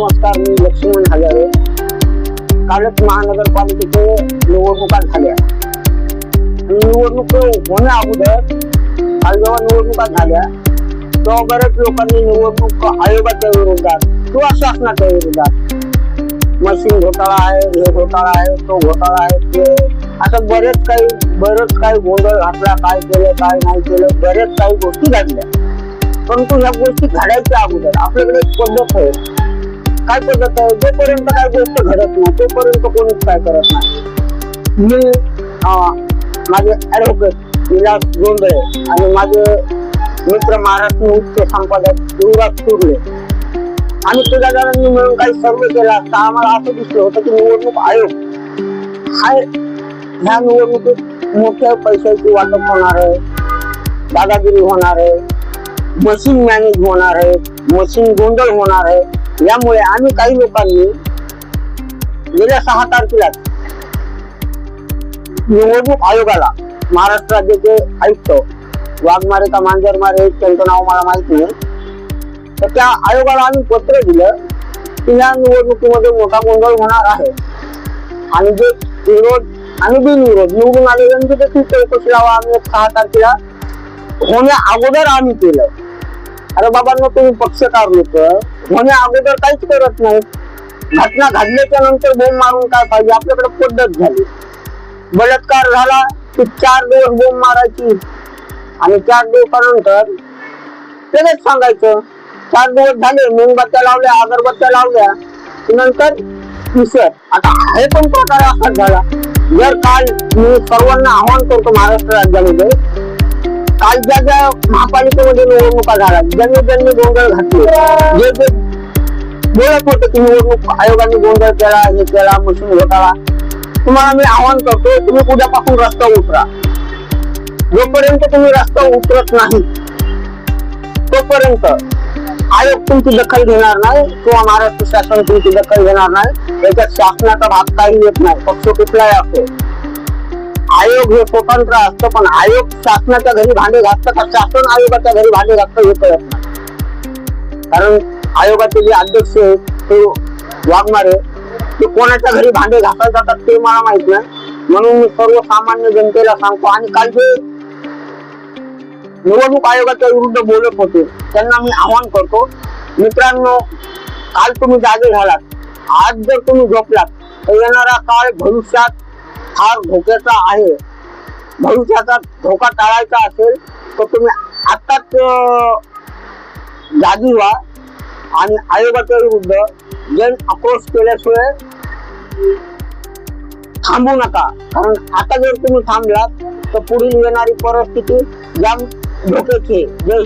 नमस्कार मी लक्ष्मण हजारे. कालच महानगरपालिकेचे निवडणुका झाल्या. निवडणूक होण्या अगोदर काल जेव्हा निवडणुका झाल्या. तेव्हा बऱ्याच लोकांनी निवडणूक आयोगाच्या विरोधात किंवा शासनाच्या विरोधात मशीन घोटाळा आहे हे घोटाळा आहे तो घोटाळा आहे ते असं बरेच काही बरेच काही गोंधळ घातला काय केलं काय नाही केलं बरेच काही गोष्टी घडल्या. परंतु ह्या गोष्टी घडायच्या अगोदर आपल्याकडे एक पद्धत आहे. काय पद्धत आहे? जोपर्यंत काय गोष्ट घडत नाही तोपर्यंत कोणीच काय करत नाही. मी माझे ऍडव्होकेट विलास गोंधळे आणि माझे मित्र महाराष्ट्र मुख्य संपादक युवराज सुर्ले आम्ही तुझ्या जणांनी मिळून काही सर्वे केला असता आम्हाला असं दिसलं होतं की निवडणूक आयोग हा ह्या निवडणुकीत मोठ्या पैशाची वाटप होणार आहे दादागिरी होणार आहे मशीन मॅनेज होणार आहे मशीन गोंधळ होणार आहे. यामुळे आम्ही काही लोकांनी गेल्या सहा तारखेला निवडणूक आयोगाला महाराष्ट्र राज्याचे आयुक्त वाघमारे का मांजरमारे त्यांचं नाव मला माहीत नाही. तर त्या आयोगाला आम्ही पत्र दिलं की या निवडणुकीमध्ये मोठा गोंधळ होणार आहे. आणि जे विरोध आणि बिनविरोध निवडून आलेल्यांची देखील चौकशी लावा आम्ही सहा तारखेला होण्या अगोदर आम्ही केलं. अरे बाबांना तुम्ही पक्षकार लोक. होण्या अगोदर काहीच करत नाही. घटना घडल्याच्या नंतर बोंब मारून काय पाहिजे? आपल्याकडे पद्धत झाली. बलात्कार झाला की चार दिवस बोंब मारायची. आणि चार दिवसानंतर लगेच सांगायचं चार दिवस झाले मेणबत्त्या लावल्या अगरबत्त्या लावल्या. नंतर विसर. आता हे पण प्रकार असा झाला. जर काल मी सर्वांना आवाहन करतो महाराष्ट्र राज्यामध्ये काल ज्या ज्या महापालिकेमध्ये निवडणुका झाल्या ज्यांनी ज्यांनी गोंधळ घातले जे जे बोलत होते की निवडणूक आयोगाने गोंधळ केला हे केला मशीन घोटाळा तुम्हाला मी आवाहन करतो तुम्ही उद्यापासून रस्ता उतरा. जोपर्यंत तुम्ही रस्ता उतरत नाही तोपर्यंत आयोग तुमची दखल घेणार नाही किंवा महाराष्ट्र शासन तुमची दखल घेणार नाही याच्यात शासनाचा भाग काही येत नाही पक्ष कुठलाही असतो आयोग हे स्वतंत्र असतं पण आयोग शासनाच्या घरी भांडे घासतं का? शासन आयोगाच्या घरी भांडे घासतं हे कळत नाही. कारण आयोगाचे जे अध्यक्ष आहेत ते वाघमारे ते कोणाच्या घरी भांडे घासायला जातात ते मला माहीत नाही. म्हणून मी सर्वसामान्य जनतेला सांगतो आणि काल जे निवडणूक आयोगाच्या विरुद्ध बोलत होते त्यांना मी आवाहन करतो मित्रांनो काल तुम्ही जागे झालात. आज जर तुम्ही झोपलात तर येणारा काळ भविष्यात फार धोक्याचा आहे. भविष्याचा धोका टाळायचा असेल तर तुम्ही आत्ताच जागी व्हा. आणि आयोगाच्या विरुद्ध जन आक्रोश केल्याशिवाय थांबू नका. कारण आता जर तुम्ही थांबलात तर पुढील येणारी परिस्थिती जाम धोक्याची जय